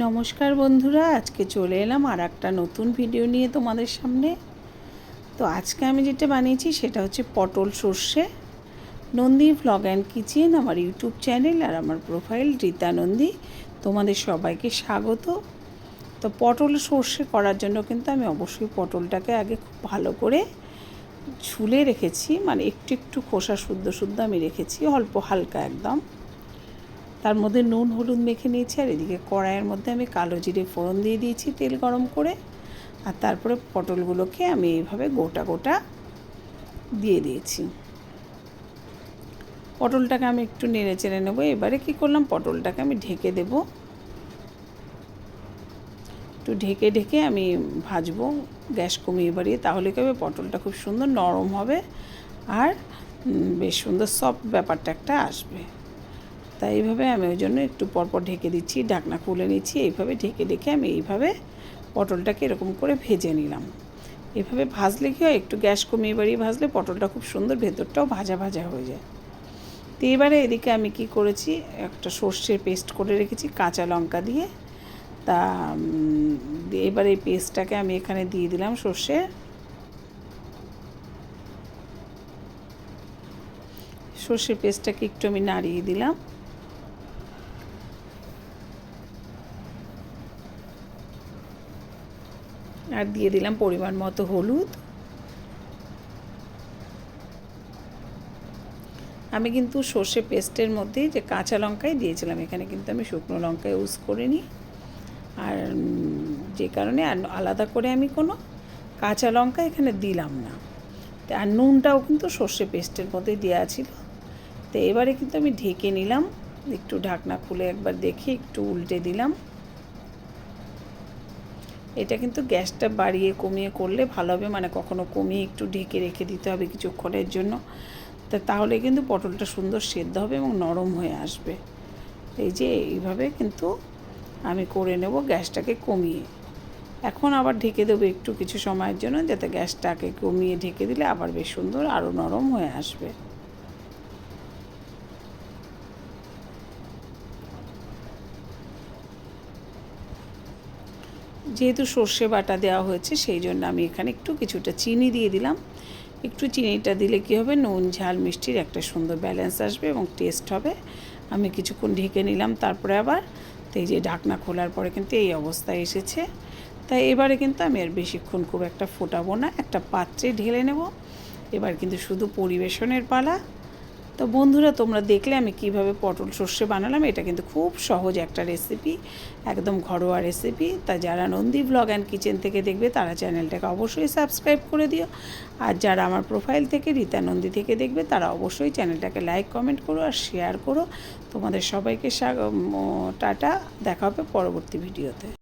নমস্কার বন্ধুরা, আজকে চলে এলাম আর একটা নতুন ভিডিও নিয়ে তোমাদের সামনে। তো আজকে আমি যেটা বানিয়েছি সেটা হচ্ছে পটল সর্ষে, নন্দী ভ্লগ অ্যান্ড কিচেন আমার ইউটিউব চ্যানেল আর আমার প্রোফাইল রীতা নন্দী। তোমাদের সবাইকে স্বাগত। তো পটল সর্ষে করার জন্য কিন্তু আমি অবশ্যই পটলটাকে আগে খুব ভালো করে ঝুলে রেখেছি মানে একটু একটু খোসা শুদ্ধ শুদ্ধ আমি রেখেছি, অল্প হালকা একদম। তার মধ্যে নুন, হলুদ মেখে নিয়েছি, আর এদিকে কড়াইয়ের মধ্যে আমি কালো জিরে ফোড়ন দিয়ে দিয়েছি তেল গরম করে। আর তারপরে পটলগুলোকে আমি এইভাবে গোটা গোটা দিয়ে দিয়েছি। পটলটাকে আমি একটু নেড়ে চেড়ে নেব। এবারে কি করলাম? পটলটাকে আমি ঢেকে দেব। একটু ঢেকে ঢেকে আমি ভাজবো গ্যাস কমিয়ে বাড়িয়ে, তাহলে কি হবে? পটলটা খুব সুন্দর নরম হবে, আর বেশ সুন্দর সফট ব্যাপারটা একটা আসবে। তাই এইভাবে আমি ওই জন্য একটু পরপর ঢেকে দিচ্ছি, ঢাকনা খুলে নিচ্ছি, এইভাবে ঢেকে ঢেকে আমি এইভাবে পটলটাকে এরকম করে ভেজে নিলাম। এভাবে ভাজলে কি হয়, একটু গ্যাস কমিয়ে বাড়িয়ে ভাজলে পটলটা খুব সুন্দর ভেতরটাও ভাজা ভাজা হয়ে যায়। তো এবারে এদিকে আমি কি করেছি, একটা সর্ষের পেস্ট করে রেখেছি, কাঁচা লঙ্কা দিয়ে। তা এবার এই পেস্টটাকে আমি এখানে দিয়ে দিলাম সর্ষে। সর্ষের পেস্টটাকে একটু আমি নাড়িয়ে দিলাম। আর দিয়ে দিলাম পরিমাণ মতো হলুদ। আমি কিন্তু সর্ষে পেস্টের মধ্যেই যে কাঁচা লঙ্কাই দিয়েছিলাম, এখানে কিন্তু আমি শুকনো লঙ্কা ইউজ করিনি। আর যে কারণে আলাদা করে আমি কোনো কাঁচা লঙ্কা এখানে দিলাম না। আর নুনটাও কিন্তু সর্ষে পেস্টের মধ্যেই দেওয়া ছিল। তো এবারে কিন্তু আমি ঢেকে নিলাম, একটু ঢাকনা খুলে একবার দেখে একটু উল্টে দিলাম। এটা কিন্তু গ্যাসটা বাড়িয়ে কমিয়ে করলে ভালো হবে। মানে কখনো কমিয়ে একটু ঢেকে রেখে দিতে হবে কিছুক্ষণের জন্য। তা তাহলে কিন্তু পটলটা সুন্দর সেদ্ধ হবে এবং নরম হয়ে আসবে। এই যে এইভাবে কিন্তু আমি করে নেব গ্যাসটাকে কমিয়ে। এখন আবার ঢেকে দেবো একটু কিছু সময়ের জন্য, যাতে গ্যাসটাকে কমিয়ে ঢেকে দিলে আবার বেশ সুন্দর আরও নরম হয়ে আসবে। যেহেতু সর্ষে বাটা দেওয়া হয়েছে, সেই জন্য আমি এখানে একটু কিছুটা চিনি দিয়ে দিলাম। একটু চিনিটা দিলে কী হবে? নুন, ঝাল, মিষ্টির একটা সুন্দর ব্যালেন্স আসবে এবং টেস্ট হবে। আমি কিছুক্ষণ ঢেকে নিলাম, তারপরে আবার তো এই যে ঢাকনা খোলার পরে কিন্তু এই অবস্থায় এসেছে। তাই এবারে কিন্তু আমি আর বেশিক্ষণ খুব একটা ফোটাবো না, একটা পাত্রে ঢেলে নেব। এবার কিন্তু শুধু পরিবেশনের পালা। তো বন্ধুরা, তোমরা দেখলে আমি কীভাবে পটল সর্ষে বানালাম। এটা কিন্তু খুব সহজ একটা রেসিপি একদম ঘরোয়া রেসিপি তা যারা নন্দী ব্লগ অ্যান্ড কিচেন থেকে দেখবে, তারা চ্যানেলটাকে অবশ্যই সাবস্ক্রাইব করে দিও। আর যারা আমার প্রোফাইল থেকে, রীতা নন্দী থেকে দেখবে, তারা অবশ্যই চ্যানেলটাকে লাইক কমেন্ট করো আর শেয়ার করো। তোমাদের সবাইকে টাটা, দেখা হবে পরবর্তী ভিডিওতে